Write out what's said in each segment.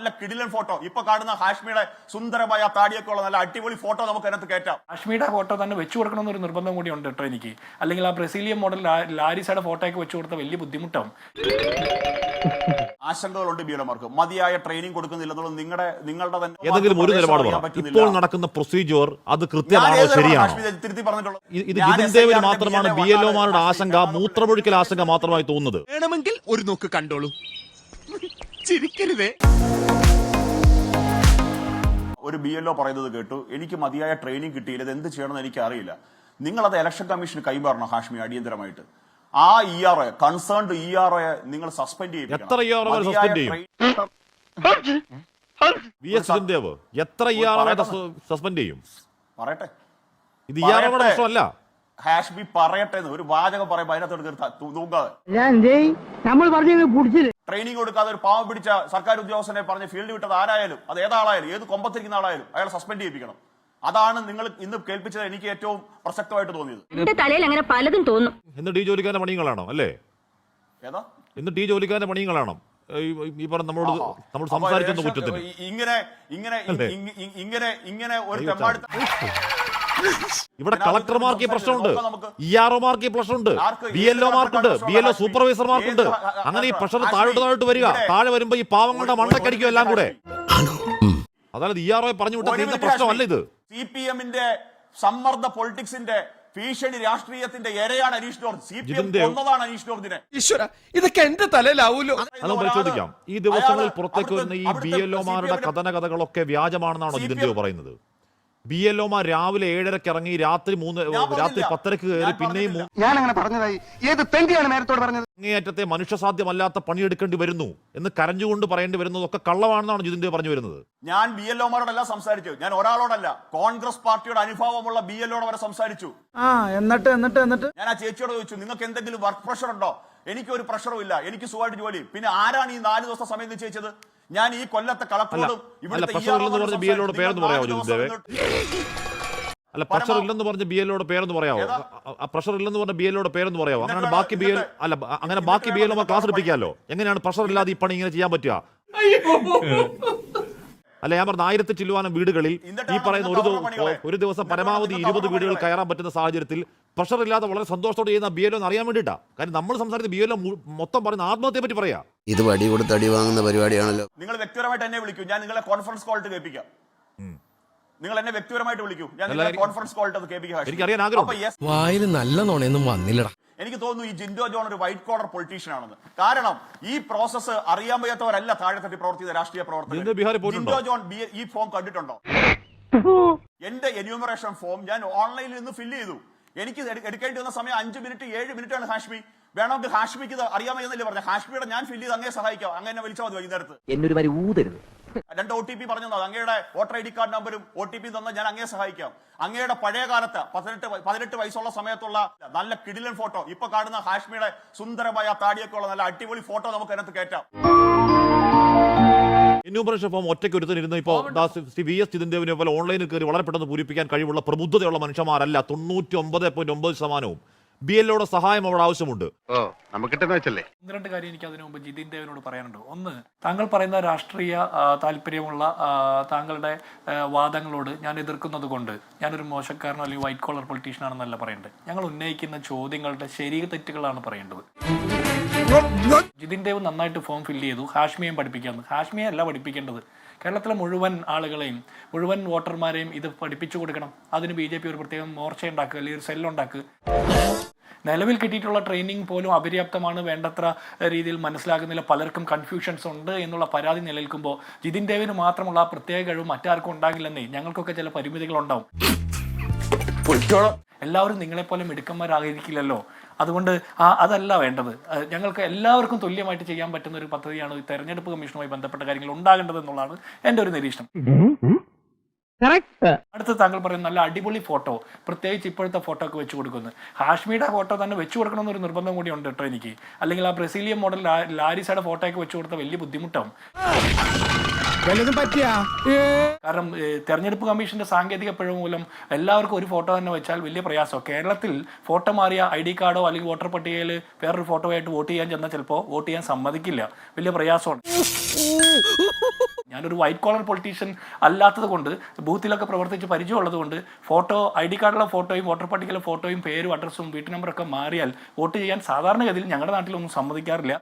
നല്ല കിടിലൻ ഫോട്ടോ. ഇപ്പൊ കാണുന്ന ഹാഷ്മിയുടെ സുന്ദരമായ താടിയൊക്കെ ഉള്ള നല്ല അടിപൊളി ഫോട്ടോ നമുക്ക് അതിനകത്ത് കയറ്റാം. ഹാഷ്മിയുടെ ഫോട്ടോ തന്നെ വെച്ചു കൊടുക്കണം എന്നൊരു നിർബന്ധം കൂടി ഉണ്ട് കേട്ടോ എനിക്ക്. അല്ലെങ്കിൽ ആ ബ്രസീലിയൻ മോഡൽ ലാരിസയുടെ ഫോട്ടോ ഒക്കെ വെച്ചു കൊടുത്ത വലിയ ബുദ്ധിമുട്ടാവും. ആശങ്കകളുണ്ട് ബിയോലമാർക്ക് മതിയായ ട്രെയിനിങ് കൊടുക്കുന്നില്ല എന്നുള്ളത് നിങ്ങളുടെ നിങ്ങളുടെ തന്നെ ഏതെങ്കിലും ഒരു നിലപാട് പറ ഇപ്പോൾ നടക്കുന്ന പ്രൊസീജിയർ അത് കൃത്യമാണോ ശരിയാണോ? പറഞ്ഞിട്ടുള്ളത്? ഇത് ജിതിൻ മാത്രമാണ് ബി എൽ ഒമാരുടെ ആശങ്ക മൂത്രമൊഴിക്കൽ ആശങ്ക മാത്രമായി തോന്നുന്നത്. വേണമെങ്കിൽ ഒരു നോക്ക് കണ്ടോളൂ. ചിരിക്കരുതേ. ഒരു ബി എൽ ഒ പറയുന്നത് കേട്ടു എനിക്ക് മതിയായ ട്രെയിനിങ് കിട്ടിയില്ല ഇത് എന്ത് ചെയ്യണമെന്ന് എനിക്ക് അറിയില്ല നിങ്ങൾ അത് ഇലക്ഷൻ കമ്മീഷന് കൈമാറണം ഹാഷ്മി അടിയന്തരമായിട്ട്. ആ E R O concerned E R O നിങ്ങൾ സസ്പെൻഡ് ERO വരെ ചെയ്യും? ട്രെയിൻ- വി എസ് ജിതിൻ ദേവ് എത്ര ഇ സസ്പെൻഡ് ചെയ്യും? പറയട്ടെ. ഇത് ഇ ആർ പറയട്ടെ. പ്രശ്നമല്ല. ഹാഷ്മി പറയട്ടെ ഒരു വാചകം പറയുമ്പോൾ അതിനകത്തോട് തൂങ്ങാതെ. നമ്മൾ പറഞ്ഞു കുടിച്ചില്ല ട്രെയിനിങ് കൊടുക്കാതെ ഒരു പാവം പിടിച്ച സർക്കാർ ഉദ്യോഗസ്ഥനെ പറഞ്ഞ് ഫീൽഡ് വിട്ടത് ആരായാലും അത് ഏതാളായാലും ഏത് കൊമ്പത്തിരിക്കുന്ന ആളായാലും അയാളെ സസ്പെൻഡ് ചെയ്യിപ്പിക്കണം. അതാണ് നിങ്ങൾ ഇന്ന് കേൾപ്പിച്ചത് എനിക്ക് ഏറ്റവും പ്രസക്തമായിട്ട് തോന്നിയത്. തലയിൽ അങ്ങനെ പലതും തോന്നും. ജോലിക്കാരന്റെ പണികളാണോ അല്ലേ? ഏതാ? ജോലിക്കാരന്റെ പണികളാണോ? ഈ പറഞ്ഞ നമ്മളോട് നമ്മൾ സംസാരിച്ചെന്ന കുറ്റത്തിന് ഇങ്ങനെ ഇങ്ങനെ ഇങ്ങനെ ഇങ്ങനെ ഒരു തെമ്മാടുത്ത ഇവിടെ കളക്ടർമാർക്ക് ഈ പ്രശ്നമുണ്ട്. ഇ ആർ ഒമാർക്ക് ഈ പ്രശ്നമുണ്ട്. ബി എൽ ഒമാർക്കുണ്ട് ബി എൽ ഒ സൂപ്പർവൈസർമാർക്കുണ്ട് അങ്ങനെ ഈ പ്രഷർ താഴോട്ട് താഴോട്ട് വരിക. താഴെ വരുമ്പോ ഈ പാവങ്ങളുടെ മണ്ണക്കടിക്കും മണ്ടക്കടിക്കും എല്ലാം കൂടെ. അതായത് ഇ ആർ ഒ പറഞ്ഞു വിട്ട പ്രശ്നമല്ല ഇത്. സി പി എമ്മിന്റെ സമ്മർദ്ദ പൊളിറ്റിക്സിന്റെ ഭീഷണി രാഷ്ട്രീയത്തിന്റെ ഇരയാണ് Aneesh George. C P M കൊന്നതാണ് Aneesh ജോർജിനെ. ഈശ്വര ഇതൊക്കെ എന്റെ തലയിലാവൂലോ? അത് നമുക്ക് പരിശോധിക്കാം. ഈ ദിവസങ്ങളിൽ പുറത്തേക്ക് വരുന്ന ഈ ബി എൽ ഒമാരുടെ കഥന കഥകളൊക്കെ വ്യാജമാണെന്നാണോ ജിതിൻ ദേവ് പറയുന്നത്? ബി എൽ ഒമാർ രാവിലെ ഏഴരക്ക് ഇറങ്ങി രാത്രി മൂന്ന് രാത്രി. പത്തരക്ക് കയറി പിന്നെയും. ഞാൻ അങ്ങനെ പറഞ്ഞതായി. ഏത് തെണ്ടിയാണ് നേരത്തോട് പറഞ്ഞത്? അങ്ങേയറ്റത്തെ മനുഷ്യസാധ്യമല്ലാത്ത പണിയെടുക്കേണ്ടി വരുന്നു എന്ന് കരഞ്ഞുകൊണ്ട് പറയേണ്ടി വരുന്നതൊക്കെ കള്ളമാണെന്നാണ് ജിതിന്റെ പറഞ്ഞു വരുന്നത്. ഞാൻ ബി എൽ ഒമാരോടല്ല സംസാരിച്ചു ഞാൻ ഒരാളോടല്ല. കോൺഗ്രസ് പാർട്ടിയുടെ അനുഭാവമുള്ള ബി എൽ വരെ സംസാരിച്ചു. ആ എന്നിട്ട് എന്നിട്ട് എന്നിട്ട്? ഞാൻ ആ ചേച്ചിയോട് ചോദിച്ചു നിങ്ങൾക്ക് എന്തെങ്കിലും വർക്ക് പ്രഷർ ഉണ്ടോ? എനിക്ക് ഒരു പ്രഷറും ഇല്ല. എനിക്ക് സുഖമായിട്ട് ജോലി പിന്നെ ആരാണ് ഈ നാല് ദിവസം സമയം നിശ്ചയിച്ചത് ഞാൻ ഈ കൊല്ലത്തെ കളക്ടറോടും അല്ല, pressure ഇല്ലെന്ന് പറഞ്ഞ BLO യുടെ പേരൊന്ന് പറയാമോ, അല്ല പ്രഷർ ഇല്ലെന്ന് പറഞ്ഞ ബി എല്ലോടെ പേരെന്ന് പറയാമോ ആ പ്രഷർ ഇല്ലെന്ന് പറഞ്ഞ ബി എല്ലോടെ പേരെന്ന് പറയാമോ അങ്ങനെ ബാക്കി ബി എൽ അല്ല ബ- അങ്ങനെ ബാക്കി ബി എൽ ക്ലാസ് എടുപ്പിക്കാമല്ലോ എങ്ങനെയാണ് പ്രഷർ ഇല്ലാതെ ഈ പണി ഇങ്ങനെ ചെയ്യാൻ പറ്റുക? അല്ല ഞാൻ പറഞ്ഞ ആയിരത്തി ചില്ലുവാനം വീടുകളിൽ ഈ പറയുന്ന ഒരു. ഒരു ദിവസം പരമാവധി ഇരുപത് വീടുകൾ കയറാൻ പറ്റുന്ന സാഹചര്യത്തിൽ പ്രഷർ ഇല്ലാതെ വളരെ സന്തോഷത്തോടെ ചെയ്യുന്ന ബി എൽ എന്ന് അറിയാൻ വേണ്ടിട്ടാ കാര്യം നമ്മൾ സംസാരിക്കുന്ന ബി എൽ മൊത്തം പറയുന്ന ആത്മഹത്യയെ പറ്റി പറയാ. ഇത് വടി കൊടുത്ത് അടി വാങ്ങുന്ന പരിപാടിയാണല്ലോ. നിങ്ങൾ വ്യക്തിപരമായിട്ട് എന്നെ വിളിക്കും. ഞാൻ നിങ്ങളെ കോൺഫറൻസ് കോളിട്ട് കേൾപ്പിക്കാം. നിങ്ങൾ എന്നെ വ്യക്തിപരമായിട്ട് വിളിക്കൂ. ഞാൻ നിങ്ങളെ കോൺഫറൻസ് കോൾ കെ കേൾപ്പിക്കാം അപ്പൊ yes, വായിൽ നല്ല നോണയൊന്നും വന്നില്ലടാ. എനിക്ക് തോന്നുന്നു ഈ ജിൻഡോ ജോൺ ഒരു വൈറ്റ് കോളർ പൊളിറ്റീഷ്യൻ ആണെന്ന്. കാരണം ഈ പ്രോസസ്സ് അറിയാൻ വയ്യാത്തവരല്ല താഴെ തട്ടി പ്രവർത്തിക്കുന്ന രാഷ്ട്രീയ പ്രവർത്തകർ. ജിൻഡോ ജോൺ ഈ ഫോം കണ്ടിട്ടുണ്ടോ? എന്റെ എന്യൂമറേഷൻ ഫോം ഞാൻ ഓൺലൈനിൽ നിന്ന് ഫില്ല് ചെയ്തു. എനിക്ക് എടു- എടുക്കേണ്ടി വന്ന സമയം അഞ്ച് മിനിറ്റ് ഏഴ് മിനിറ്റ് ആണ് ഹാഷ്മി. വേണമെങ്കിൽ ഹാഷ്മിക്ക് അറിയാമെന്നല്ലേ പറഞ്ഞു ഹാഷ്മിയുടെ ഞാൻ ഫില്ല് ചെയ്ത് അങ്ങനെ സഹായിക്കാം. അങ്ങനെ വിളിച്ചാൽ മതി വൈകുന്നേരത്ത്. എന്നൊരു ഊതരുത്. രണ്ട് ഒ ടി പി പറഞ്ഞു തന്നത് അങ്ങയുടെ വോട്ടർ ഐ ഡി കാർഡ് നമ്പരും ഒ ടി പി തന്നെ ഞാൻ അങ്ങേ സഹായിക്കാം. അങ്ങയുടെ പഴയ കാലത്ത് പതിനെട്ട് പതിനെട്ട് വയസ്സുള്ള സമയത്തുള്ള നല്ല കിടിലൻ ഫോട്ടോ ഇപ്പൊ കാണുന്ന ഹാഷ്മിയുടെ സുന്ദരമായ താടിയൊക്കെ ഉള്ള നല്ല അടിപൊളി ഫോട്ടോ നമുക്ക് അതിനകത്ത് കയറ്റാം. എന്യൂമറേഷൻ ഫോം ഒറ്റയ്ക്ക് ഒരുത്തനിരുന്ന്. ഇപ്പോൾ ശ്രീ വി എസ് ചിദംദേവിനെ പോലെ ഓൺലൈനിൽ കയറി വളരെ പെട്ടെന്ന് പൂരിപ്പിക്കാൻ കഴിവുള്ള പ്രബുദ്ധതയുള്ള മനുഷ്യന്മാരല്ല. തൊണ്ണൂറ്റി ഒമ്പത് പോയിന്റ് ഒമ്പത് ശതമാനവും ബി എല്ലോടെ സഹായം അവിടെ ആവശ്യമുണ്ട്. രണ്ട് കാര്യം എനിക്ക് അതിനു മുമ്പ് ജിതിൻ ദേവിനോട് പറയാനുണ്ട്. ഒന്ന് താങ്കൾ പറയുന്ന രാഷ്ട്രീയ താല്പര്യമുള്ള താങ്കളുടെ വാദങ്ങളോട് ഞാൻ എതിർക്കുന്നത് കൊണ്ട് ഞാനൊരു മോശക്കാരനോ അല്ലെങ്കിൽ വൈറ്റ് കോളർ പൊളിറ്റീഷ്യൻ ആണെന്നല്ല പറയേണ്ടത്. ഞങ്ങൾ ഉന്നയിക്കുന്ന ചോദ്യങ്ങളുടെ ശരി തെറ്റുകളാണ് പറയേണ്ടത്. ജിതിൻ ദേവ് നന്നായിട്ട് ഫോം ഫില്ല് ചെയ്തു. ഹാഷ്മിയെയും പഠിപ്പിക്കാമെന്ന് ഹാഷ്മിയെ അല്ല പഠിപ്പിക്കേണ്ടത്. കേരളത്തിലെ മുഴുവൻ ആളുകളെയും മുഴുവൻ വോട്ടർമാരെയും ഇത് പഠിപ്പിച്ചു കൊടുക്കണം. അതിന് ബി ജെ പി ഒരു പ്രത്യേകം മോർച്ച ഉണ്ടാക്കുക അല്ലെങ്കിൽ ഒരു സെല്ലുണ്ടാക്കുക നിലവിൽ കിട്ടിയിട്ടുള്ള ട്രെയിനിങ് പോലും അപര്യാപ്തമാണ് വേണ്ടത്ര രീതിയിൽ മനസ്സിലാകുന്നില്ല. പലർക്കും കൺഫ്യൂഷൻസ് ഉണ്ട് എന്നുള്ള പരാതി നിലനിൽക്കുമ്പോൾ ജിതിൻ ദേവിന് മാത്രമുള്ള ആ പ്രത്യേക കഴിവ് മറ്റാർക്കും ഉണ്ടാകില്ലെന്നേ ഞങ്ങൾക്കൊക്കെ ചില പരിമിതികളുണ്ടാവും എല്ലാവരും നിങ്ങളെപ്പോലെ മിടുക്കന്മാരായിരിക്കില്ലല്ലോ. അതുകൊണ്ട് ആ അതല്ല വേണ്ടത്. ഞങ്ങൾക്ക് എല്ലാവർക്കും തുല്യമായിട്ട് ചെയ്യാൻ പറ്റുന്ന ഒരു പദ്ധതിയാണ് തെരഞ്ഞെടുപ്പ് കമ്മീഷനുമായി ബന്ധപ്പെട്ട കാര്യങ്ങൾ ഉണ്ടാകേണ്ടത് എന്നുള്ളതാണ് എന്റെ ഒരു നിരീക്ഷണം. അടുത്ത താങ്കൾ പറയുന്ന നല്ല അടിപൊളി ഫോട്ടോ പ്രത്യേകിച്ച് ഇപ്പോഴത്തെ ഫോട്ടോ ഒക്കെ വെച്ച് കൊടുക്കുന്നത്. ഹാഷ്മിയുടെ ഫോട്ടോ തന്നെ വെച്ച് കൊടുക്കണം എന്നൊരു നിർബന്ധം കൂടി ഉണ്ട് കേട്ടോ എനിക്ക്. അല്ലെങ്കിൽ ആ ബ്രസീലിയൻ മോഡൽ ലാരിസയുടെ ഫോട്ടോ ഒക്കെ വെച്ച് കൊടുത്ത വലിയ ബുദ്ധിമുട്ടാവും. കാരണം തെരഞ്ഞെടുപ്പ് കമ്മീഷന്റെ സാങ്കേതിക പിഴവ് മൂലം എല്ലാവർക്കും ഒരു ഫോട്ടോ തന്നെ വെച്ചാൽ വലിയ പ്രയാസമാണ് കേരളത്തിൽ ഫോട്ടോ മാറിയ ഐ ഡി കാർഡോ അല്ലെങ്കിൽ വോട്ടർ പട്ടികയിൽ വേറൊരു ഫോട്ടോ ആയിട്ട് വോട്ട് ചെയ്യാൻ ചെന്നാൽ ചിലപ്പോൾ വോട്ട് ചെയ്യാൻ സമ്മതിക്കില്ല. വലിയ പ്രയാസമാണ്. ഞാനൊരു വൈറ്റ് കോളർ പൊളിറ്റീഷ്യൻ അല്ലാത്തത് കൊണ്ട് ബൂത്തിലൊക്കെ പ്രവർത്തിച്ച് പരിചയമുള്ളത് കൊണ്ട് ഫോട്ടോ ഐ ഡി കാർഡിലെ ഫോട്ടോയും വോട്ടർ പട്ടികയിലെ ഫോട്ടോയും പേരും അഡ്രസ്സും വീട്ടു നമ്പറൊക്കെ മാറിയാൽ വോട്ട് ചെയ്യാൻ സാധാരണഗതിയിൽ ഞങ്ങളുടെ നാട്ടിലൊന്നും സമ്മതിക്കാറില്ല.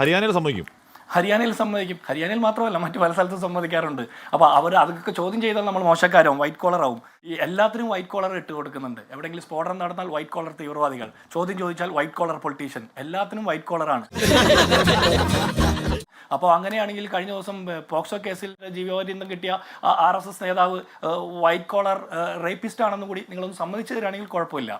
ഹരിയാനയിൽ സമ്മതിക്കും ഹരിയാനയിൽ സമ്മതിക്കും ഹരിയാനയിൽ മാത്രമല്ല മറ്റു പല സ്ഥലത്തും സമ്മതിക്കാറുണ്ട് അപ്പോൾ അവർ അതൊക്കെ ചോദ്യം ചെയ്താൽ നമ്മൾ മോശക്കാരാവും വൈറ്റ് കോളർ ആവും. ഈ എല്ലാത്തിനും വൈറ്റ് കോളർ ഇട്ട് കൊടുക്കുന്നുണ്ട്. എവിടെയെങ്കിലും സ്ഫോടനം നടന്നാൽ വൈറ്റ് കോളർ തീവ്രവാദികൾ. ചോദ്യം ചോദിച്ചാൽ വൈറ്റ് കോളർ പൊളിറ്റീഷ്യൻ എല്ലാത്തിനും വൈറ്റ് കോളറാണ് അപ്പോൾ അങ്ങനെയാണെങ്കിൽ കഴിഞ്ഞ ദിവസം പോക്സോ കേസിൽ ജീവപര്യന്തം കിട്ടിയ ആർ എസ് എസ് നേതാവ് വൈറ്റ് കോളർ റേപ്പിസ്റ്റ് ആണെന്നും കൂടി നിങ്ങളൊന്ന് സമ്മതിച്ചു തരാണെങ്കിൽ കുഴപ്പമില്ല.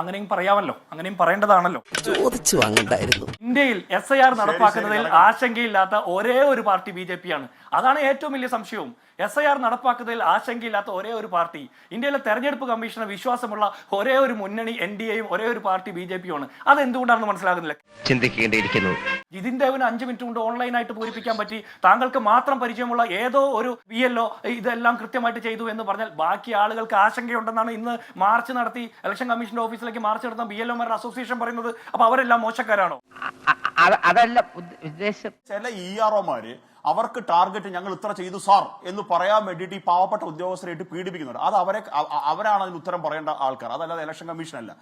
അങ്ങനെയും പറയാമല്ലോ. അങ്ങനെയും പറയേണ്ടതാണല്ലോ. ചോദിച്ചു വാങ്ങണ്ടായിരുന്നു. ഇന്ത്യയിൽ എസ് ഐ ആർ നടപ്പാക്കുന്നതിൽ ആശങ്കയില്ലാത്ത ഒരേ ഒരു പാർട്ടി ബി ജെ പി ആണ്. അതാണ് ഏറ്റവും വലിയ സംശയവും. എസ് ഐ ആർ നടപ്പാക്കുന്നതിൽ ആശങ്കയില്ലാത്ത ഒരേ ഒരു പാർട്ടി. ഇന്ത്യയിലെ തെരഞ്ഞെടുപ്പ് കമ്മീഷന് വിശ്വാസമുള്ള ഒരേ ഒരു മുന്നണി എൻ ഡി എയും ഒരേ ഒരു പാർട്ടി ബി ജെ പിയുമാണ് അത് എന്തുകൊണ്ടാണെന്ന് മനസ്സിലാകുന്നില്ല? ചിന്തിക്കേണ്ടിയിരിക്കുന്നു. ജിതിൻ ദേവിന് അഞ്ച് മിനിറ്റ് കൊണ്ട് ഓൺലൈനായിട്ട് പൂരിപ്പിക്കാൻ പറ്റി. താങ്കൾക്ക് മാത്രം പരിചയമുള്ള ഏതോ ഒരു ബി ഒ ഇതെല്ലാം കൃത്യമായിട്ട് ചെയ്തു എന്ന് പറഞ്ഞാൽ ബാക്കി ആളുകൾക്ക് ആശങ്കയുണ്ടെന്നാണ് ഇന്ന് മാർച്ച് നടത്തി ഇലക്ഷൻ കമ്മീഷന്റെ ഓഫീസിലേക്ക് മാർച്ച് നടത്തുന്ന ബി എൽ ഒമാരുടെ അസോസിയേഷൻ പറയുന്നത്. അപ്പൊ അവരെല്ലാം മോശക്കാരാണോ? അതല്ല ഉദ്ദേശം ചില ഇ ആർ ഒമാര് അവർക്ക് ടാർഗറ്റ് ഞങ്ങൾ ഇത്ര ചെയ്തു സാർ എന്ന് പറയാൻ വേണ്ടിയിട്ട് ഈ പാവപ്പെട്ട ഉദ്യോഗസ്ഥരായിട്ട് പീഡിപ്പിക്കുന്നുണ്ട്. അത് അവരെ അവരാണ് അതിന് ഉത്തരം പറയേണ്ട ആൾക്കാർ. അതല്ലാതെ ഇലക്ഷൻ കമ്മീഷൻ അല്ല.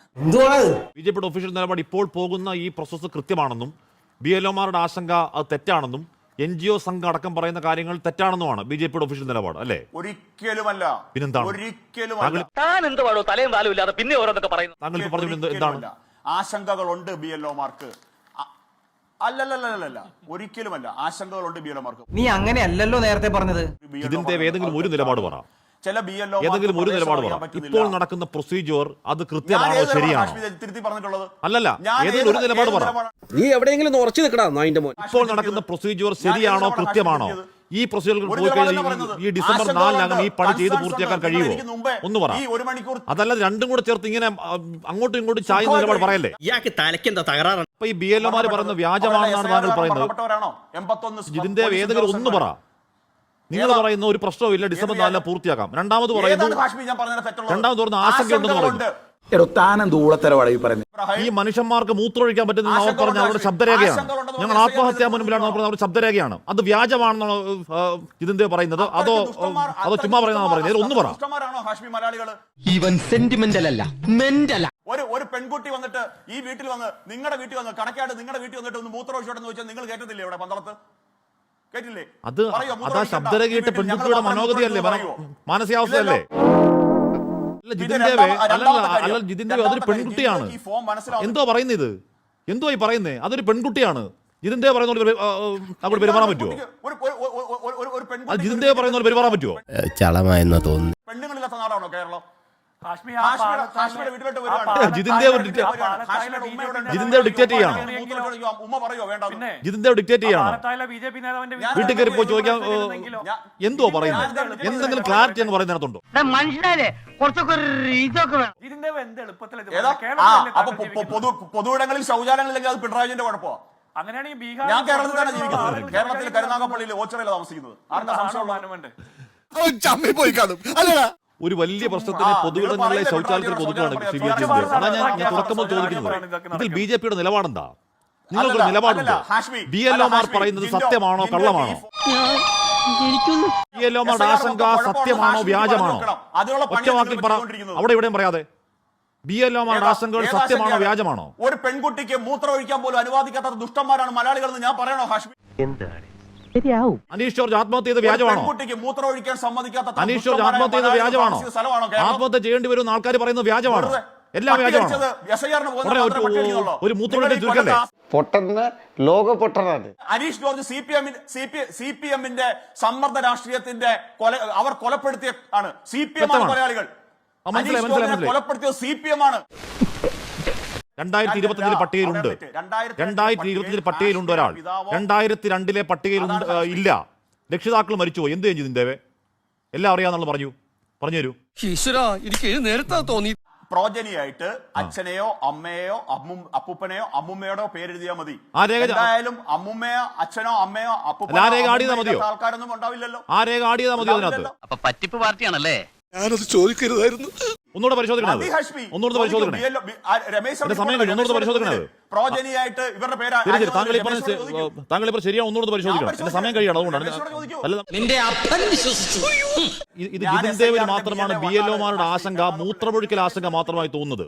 ബി ജെ പിയുടെ ഒഫീഷ്യൽ നിലപാട് ഇപ്പോൾ പോകുന്ന ഈ പ്രോസസ്സ് കൃത്യമാണെന്നും ബി എൽ ഒമാരുടെ ആശങ്ക അത് തെറ്റാണെന്നും എൻ ജി ഒ സംഘം അടക്കം പറയുന്ന കാര്യങ്ങൾ തെറ്റാണെന്നുമാണ് ബി ജെ പിയുടെ ഒഫീഷ്യൽ നിലപാട് അല്ലേ? ഒരിക്കലുമല്ല. പിന്നെന്താണ്? ഒരിക്കലുമല്ല. താൻ എന്ത് പാടോ തലയും താലും ഇല്ലാതെ പിന്നെ ഓരോന്നൊക്കെ പറയുന്നു. താങ്കൾ പറഞ്ഞു എന്താണ്? ആശങ്കകളുണ്ട് ബി എൽ ഒമാർക്ക് അല്ലല്ലല്ലല്ല ഒരിക്കലുമല്ല. ആശങ്കകളുണ്ട് ബി എൽ ഒമാർക്ക് നീ അങ്ങനെയല്ലല്ലോ നേരത്തെ പറഞ്ഞത്. ഇതിന്റെ ഏതെങ്കിലും ഒരു നിലപാട് പറ. ചില ബി എൽ ഏതെങ്കിലും ഒരു നിലപാട് പറ. ഇപ്പോൾ നടക്കുന്ന പ്രൊസീജിയർ അത് കൃത്യമാണോ ശരിയാണോ? തിരുത്തി പറഞ്ഞിട്ടുള്ളത്. അല്ലല്ല ഏതെങ്കിലും ഒരു നിലപാട് പറ. നീ എവിടെയെങ്കിലും ഉറച്ചു മോൻ. ഇപ്പോൾ നടക്കുന്ന പ്രൊസീജിയർ ശരിയാണോ കൃത്യമാണോ? ഈ പ്രൊസീജിയറുകൾ ഒരു പോയി കഴിഞ്ഞാൽ ഈ ഡിസംബർ. നാലിനകം ഈ പണി ചെയ്ത് പൂർത്തിയാക്കാൻ കഴിയുമോ ഒന്ന് പറ. അതല്ല രണ്ടും കൂടെ ചേർത്ത് ഇങ്ങനെ അങ്ങോട്ടും ഇങ്ങോട്ടും ചായ നിലപാട് പറയല്ലേ? ഇയാൾക്ക് തലക്കെന്താ തകരാറാണ് അപ്പൊ ഈ ബി എൽ ഒമാര് പറയുന്ന വ്യാജമാണെന്നാണ് താങ്കൾ പറയുന്നത്. ഇതിന്റെ ഏതെങ്കിലും ഒന്ന് പറ. നിങ്ങൾ? പറയുന്ന ഒരു പ്രശ്നവും ഇല്ല. ഡിസംബർ നാലിനെ പൂർത്തിയാക്കാം. രണ്ടാമത് പറയുന്നു രണ്ടാമത് പറഞ്ഞ ആശങ്കയുണ്ടെന്ന് ആശങ്കകളുണ്ട്. എടോ താനം ദൂളത്തരവാടാ ഈ പറയുന്നത്. ഈ മനുഷ്യന്മാർക്ക് മൂത്രമൊഴിക്കാൻ പറ്റുന്ന അവർ പറഞ്ഞ അവരുടെ. ശബ്ദരേഖയാണ്. ഞങ്ങൾ ആത്മഹത്യാ മുൻപിലാണ്? അവരുടെ ശബ്ദരേഖയാണ്. അത് വ്യാജമാണെന്നാണ് ഇതിന്റെ പറയുന്നത്? അതോ അതോ ചുമ്മാ പറയുന്നതാണോ ദുഷ്ടന്മാർ- പറയുന്നത് ഒന്ന് പറ. ഇവൻ സെന്റിമെന്റൽ അല്ല. മെന്റല ഒരു ഒരു പെൺകുട്ടി വന്നിട്ട് ഈ വീട്ടിൽ വന്ന് നിങ്ങളുടെ വീട്ടിൽ വന്ന് കണക്കായിട്ട് നിങ്ങളുടെ വീട്ടിൽ വന്നിട്ട് ഒന്ന് മൂത്രമൊഴിച്ചോട്ടെന്ന് ചോദിച്ചാൽ നിങ്ങൾ കേട്ടത്തില്ലേ ഇവിടെ പന്തളത്ത്? കേട്ടില്ലേ അത് അതാ ശബ്ദരേഖയിട്ട് പെൺകുട്ടിയുടെ മനോഗതിയല്ലേ? മാനസികാവസ്ഥയല്ലേ? ജിതിൻ ദേവേ അല്ലല്ല. അല്ല ജിതിൻ ദേവേ അതൊരു പെൺകുട്ടിയാണ്. എന്തോ പറയുന്നത്? ഇത് എന്തോ ഈ പറയുന്നേ? അതൊരു പെൺകുട്ടിയാണ്. ജിതിൻ ദേവ് പറയുന്ന അങ്ങോട്ട് പെരുമാറാൻ പറ്റുമോ അത് ജിതിൻ ദേവ് പറയുന്ന പോലെ പെരുമാറാൻ പറ്റുമോ ചളമായെന്നാ തോന്നുന്നു. പെണ്ണുങ്ങളില്ലാത്ത നാടാണോ കേരളം? പാലത്തായിലെ- വീട്ടിലോട്ട് വരുവാണ്. ദേവ് ഡിക്റ്റേറ്റ് ചെയ്യണം. ഉമ്മ പറയോ വേണ്ട പിന്നെ ഡിക്റ്റേറ്റ് ചെയ്യണം? വീട്ടിൽ കയറി പോയി ചോദിക്കാൻ എന്തോ പറയുന്നത്? എന്തെങ്കിലും ക്ലാരിറ്റി എന്ന് പറയുന്നതിനകത്തുണ്ടോ മനുഷ്യനല്ലേ കുറച്ചൊക്കെ ഇതൊക്കെ പൊതുവിടങ്ങളിൽ ശൗചാലയങ്ങളില്ലെങ്കിൽ അത് പിണറായിന്റെ കുഴപ്പമോ. അങ്ങനെയാണെങ്കിൽ ബീഹാർ ഞാൻ കേരളത്തിൽ തന്നെ ജീവിക്കുന്നത്. കേരളത്തിൽ കരുനാഗപ്പള്ളിയിൽ ഓച്ചറയിൽ താമസിക്കുന്നത്. ആർക്കാ സംശയമുള്ള പോയി കാണും. അല്ലടാ ഒരു വലിയ പ്രശ്നത്തിന് പൊതുവിടങ്ങളിലെ ശൗചാലയത്തിൽ ഒതുക്കുകയാണ് സി ബി അതാ ഞാൻ ഞാൻ ശൗചാലയം തുടക്കം മുതൽ ശൗചാലയം ചോദിക്കുന്നത് ഇതിൽ ബി ജെ പിയുടെ നിലപാടെന്താ? നിങ്ങൾക്ക് അല്ലല്ല, നിലപാടുണ്ടോ. ഹാഷ്മി, ബി എൽ ഒ ഒമാർ പറയുന്നത് സത്യമാണോ കള്ളമാണോ? ബി എൽ ഒമാരുടെ ആശങ്ക സത്യമാണോ വ്യാജമാണോ? ഒറ്റവാക്കിൽ ഒറ്റ വാക്കിൽ പറ അവിടെ ഇവിടെയും പറയാതെ. ബി എൽ ഒമാരുടെ മാരുടെ ആശങ്കകൾ സത്യമാണോ വ്യാജമാണോ? ഒരു പെൺകുട്ടിക്ക് മൂത്രം ഒഴിക്കാൻ പോലും അനുവാദിക്കാത്ത ദുഷ്ടന്മാരാണ് മലയാളികൾ എന്ന് ഞാൻ പറയണോ ഹാഷ്മി? അനീഷ് ജോർജ് ആത്മഹത്യ ചെയ്ത വ്യാജമാണോ? മൂത്രം ഒഴിക്കാൻ സമ്മതിക്കാത്ത അനീഷ് ജോർജ് ആത്മഹത്യ ചെയ്ത വ്യാജമാണോ? ആത്മഹത്യ ചെയ്യേണ്ടി വരുന്ന ആൾക്കാർ പറയുന്നത് വ്യാജമാണോ? എല്ലാം വ്യാജമാണോ? ഒരു- ഈ ചുരുക്കല്ലേ? പൊട്ടന്ന് ലോക പൊട്ടനാണ് അനീഷ് ജോർജ് സി പി എമ്മിന് സി പി സി പി എമ്മിന്റെ സമ്മർദ്ദ രാഷ്ട്രീയത്തിന്റെ കൊല അവർ കൊലപ്പെടുത്തിയ ആണ്. C P M. കൊലയാളികൾ. കൊലപ്പെടുത്തിയത് സി പി എം ആണ്. രണ്ടായിരത്തി ഇരുപത്തിയഞ്ചിലെ പട്ടികയിലുണ്ട് രണ്ടായിരത്തി ഇരുപത്തിയഞ്ചിൽ പട്ടികയിലുണ്ട് ഒരാൾ. രണ്ടായിരത്തി രണ്ടിലെ പട്ടികയിലുണ്ട് ഇല്ല. രക്ഷിതാക്കൾ മരിച്ചുപോയി. എന്ത് ചെയ്യും ദേവേ എല്ലാം അറിയാന്നുള്ള പറഞ്ഞു. പറഞ്ഞു തരൂ. ഈശ്വര എനിക്ക് നേരത്തെ തോന്നി. പ്രോജനിയായിട്ട് അച്ഛനെയോ അമ്മയെയോ അമ്മു അപ്പൂപ്പനെയോ അമ്മുമ്മയോടോ പേരെഴുതിയാൽ മതി. എന്തായാലും അമ്മുമ്മയോ അച്ഛനോ അമ്മയോ? അപ്പൂപ്പനോ ആൾക്കാരൊന്നും ഉണ്ടാവില്ലല്ലോ. ആ രേഖ ആഡ് ചെയ്താൽ മതിയോ അതിനകത്ത്? ഉണ്ടാവില്ലല്ലോ. അപ്പൊ പറ്റിപ്പ് പാർട്ടിയാണല്ലേ? ഞാനത് ചോദിക്കരുതായിരുന്നു. ഒന്നുകൂടെ പരിശോധിക്കണം. ഒന്നുകൂടെ പരിശോധിക്കണേ. സമയം കഴിഞ്ഞു. ഒന്നുകൂടെ പരിശോധിക്കണം പ്രോജനിയായിട്ട് ഇവരുടെ പേര് താങ്കൾ ഈ പറഞ്ഞ താങ്കൾ ഇപ്പോൾ ശരിയാ ഒന്നുകൂടെ പരിശോധിക്കണം. എന്റെ സമയം. കഴിയണം അതുകൊണ്ടാണ്. ഇത് ജിതിൻ ദേവിന് മാത്രമാണ് ബി എൽ ഒമാരുടെ ആശങ്ക മൂത്രമൊഴിക്കൽ ആശങ്ക മാത്രമായി തോന്നുന്നത്.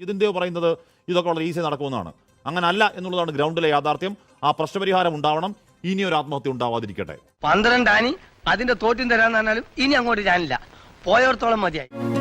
ജിതിൻ ദേവ് പറയുന്നത് ഇതൊക്കെ വളരെ ഈസി നടക്കുമെന്നാണ്. അങ്ങനെ അല്ല എന്നുള്ളതാണ് ഗ്രൗണ്ടിലെ യാഥാർത്ഥ്യം. ആ പ്രശ്നപരിഹാരം ഉണ്ടാവണം. ഇനി ഒരു ആത്മഹത്യ ഉണ്ടാവാതിരിക്കട്ടെ. പന്ത്രണ്ടാനി അതിന്റെ തോറ്റും തരാന്ന് പറഞ്ഞാലും ഇനി അങ്ങോട്ട് ഞാനില്ല. പോയോർത്തോളം മതിയായി.